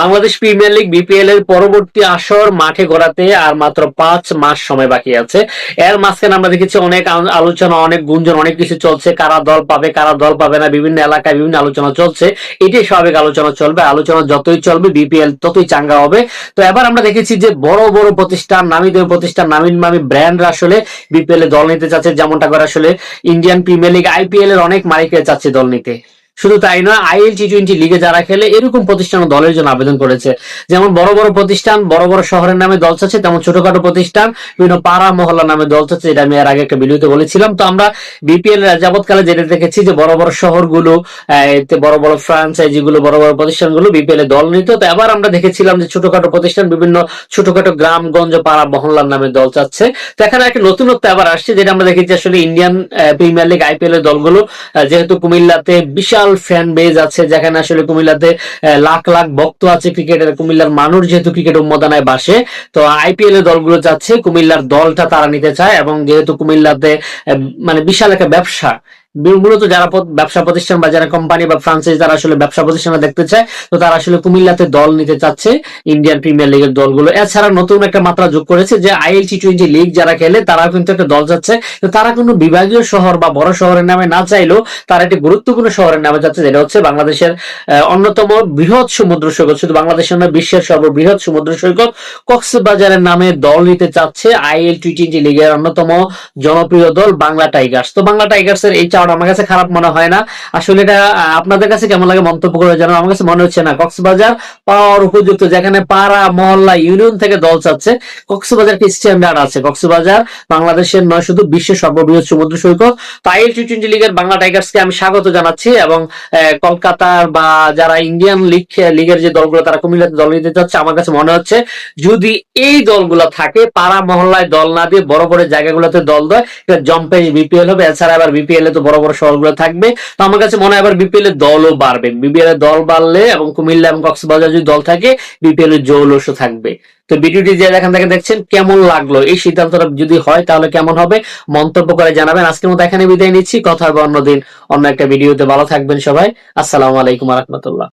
Bangladesh premier league BPL এর পরবর্তী আসর মাঠে গড়াতে আর মাত্র পাঁচ মাস সময় বাকি আছে। এর মাঝখানে আমরা দেখেছি অনেক আলোচনা, অনেক গুঞ্জন, অনেক কিছু চলছে। কারা দল পাবে, কারা দল পাবে না, বিভিন্ন এলাকায় বিভিন্ন আলোচনা চলছে। এটাই স্বাভাবিক আলোচনা চলবে। আলোচনা যতই চলবে বিপিএল ততই চাঙ্গা হবে। তো এবার আমরা দেখেছি যে বড় বড় প্রতিষ্ঠান, নামি দেবী প্রতিষ্ঠান, নামি নামি ব্র্যান্ডরা আসলে বিপিএল এ দল নিতে চাচ্ছে। যেমনটা করে আসলে ইন্ডিয়ান প্রিমিয়ার লিগ আইপিএল এর অনেক মালিকরা চাচ্ছে দল নিতে। শুধু তাই নয় আইএল টি টোয়েন্টি লিগে যারা খেলে এরকম প্রতিষ্ঠান দলের জন্য আবেদন করেছে। যেমন বড় বড় প্রতিষ্ঠান, বড় বড় শহরের নামে দল চাচ্ছে, তেমন ছোটখাটো প্রতিষ্ঠান, বিভিন্ন পাড়া মহল্লা নামে দল চাচ্ছে এটা আমি এর আগে একটা ভিডিওতে বলেছিলাম। তো আমরা বিপিএল যাবৎকালে যেটা দেখেছি যে বড় বড় শহরগুলো বড় বড় ফ্রাঞ্চাইজি গুলো বড় বড় প্রতিষ্ঠানগুলো বিপিএল এ দল নিত। তো এবার আমরা দেখেছিলাম যে ছোটখাটো প্রতিষ্ঠান, বিভিন্ন ছোটখাটো গ্রামগঞ্জ, পাড়া মহল্লার নামে দল চাচ্ছে। তো এখানে একটা নতুনত্ব আবার আসছে, যেটা আমরা দেখেছি আসলে ইন্ডিয়ান প্রিমিয়ার লিগ আইপিএল এর দলগুলো যেহেতু কুমিল্লাতে বিশাল ফ্যান বেজ আছে, যেখানে আসলে কুমিল্লাতে লাখ লাখ ভক্ত আছে ক্রিকেটের। কুমিল্লার মানুষ যেহেতু ক্রিকেট উন্মোদনায় বাসে, তো আইপিএল এর দলগুলো যাচ্ছে, কুমিল্লার দলটা তারা নিতে চায় এবং যেহেতু কুমিল্লাতে মানে বিশাল একটা ব্যবসা মূলত যারা ব্যবসা প্রতিষ্ঠান বা যারা কোম্পানি বা ফ্রান্সাইজ তারা আসলে ব্যবসা প্রতিষ্ঠানে দেখতে চায়, তো তারা আসলে কুমিল্লাতে দল নিতে চাচ্ছে ইন্ডিয়ান প্রিমিয়ার লিগের দলগুলো। এছাড়া নতুন একটা মাত্রা যোগ করেছে যে আইএল টি টোয়েন্টি লিগ যারা খেলে তারা কিন্তু একটা দল যাচ্ছে। তো তারা কোনো বিভাগীয় শহর বা বড় শহরের নামে না চাইলেও তারা একটি গুরুত্বপূর্ণ শহরের নামে যাচ্ছে, যেটা হচ্ছে বাংলাদেশের অন্যতম বৃহৎ সমুদ্র সৈকত। শুধু বাংলাদেশের নয়, বিশ্বের সর্ববৃহৎ সমুদ্র সৈকত কক্সবাজারের নামে দল নিতে চাচ্ছে আইএল টি টোয়েন্টি লিগের অন্যতম জনপ্রিয় দল বাংলা টাইগার্স। তো বাংলা টাইগার্স এর এই চাওয়াটা আমার কাছে খারাপ মনে হয় না। আসলে এটা আপনাদের কাছে কেমন লাগে মন্তব্য করে জানান, আমার কাছে মনে হচ্ছে না। কক্সবাজার পাওয়ার উপযুক্ত, যেখানে পাড়া, মহল্লা, ইউনিয়ন থেকে দল চাচ্ছে, কক্সবাজার কি স্ট্যান্ডার্ড আছে? কক্সবাজার বাংলাদেশের নয়, শুধু বিশ্বের সর্ববৃহৎ সমুদ্র সৈকত। তাই টি টোয়েন্টি লিগের বাংলা টাইগার্সকে আমি স্বাগত জানাচ্ছি এবং কলকাতার বা যারা ইন্ডিয়ান লিগ লিগের যে দলগুলো, তারা কুমিল্লাতে দল নিতে চাচ্ছে, আমার কাছে মনে হচ্ছে যদি এই দলগুলো থাকে, পাড়া, মহল্লায় দল না দিয়ে বড় বড় জায়গাগুলোতে দল দেয় জম্পে বিপিএল হবে, এছাড়া আবার বিপিএল এ তো বড় বড় বড় শহরগুলো থাকবে। তো আমার কাছে মনে হয় আবার বিপিএল এর দলও বাড়বে। বিপিএল এর দল বাড়লে এবং কুমিল্লা এবং কক্সবাজার যদি দল থাকে বিপিএল এর জৌলসও থাকবে। তো ভিডিওটি যে দেখেন থেকে দেখছেন, কেমন লাগল? এই সিদ্ধান্তটা যদি হয়, তাহলে কেমন হবে? মন্তব্য করে জানাবেন। আজকের মতো এখানে বিদায় নিচ্ছি। কথা হবে অন্যদিন অন্য একটা ভিডিওতে। ভালো থাকবেন সবাই। আসসালামু আলাইকুম রহমতুল্লাহ।